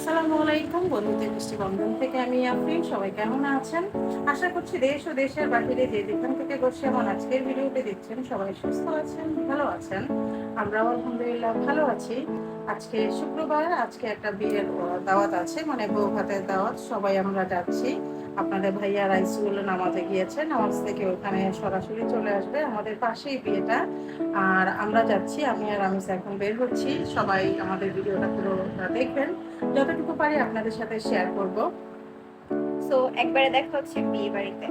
আসসালামু আলাইকুম, বন্ধুদের থেকে আমি আফরিন, সবাই কেমন আছেন? আশা করছি দেশ ও দেশের বাহিরে যে যেখান থেকে বসে আমার আজকের ভিডিওটি দেখছেন, সবাই সুস্থ আছেন, ভালো আছেন। আমরাও আলহামদুলিল্লাহ ভালো আছি। আজকে শুক্রবার, আজকে একটা বিয়ের দাওয়াত আছে মানে বউ ভাতের দাওয়াত, সবাই আমরা যাচ্ছি। আপনাদের ভাইয়া রাইসুল নামাজে গিয়েছে নামাজ থেকে ওখানে সরাসরি চলে আসবে আমাদের পাশেই বিয়েটা। আর আমরা যাচ্ছি, আমি আর আমি এখন বের হচ্ছি। সবাই আমাদের ভিডিওটা পুরো দেখবেন। যতটুকু পারি আপনাদের সাথে শেয়ার করব। সো একবারে দেখা হচ্ছে বিয়ে বাড়িতে।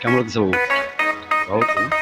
কেমন লাগছে বাবু? ভালো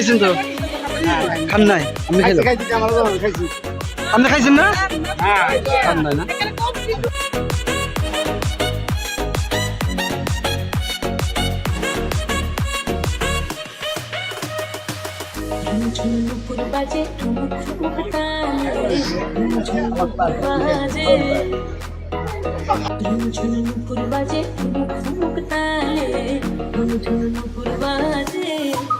খাইছেন তো? খান নাই আপনি খাইলেন? আপনি খাইছেন না? খান নাই না? বাজে বাজে বাজে।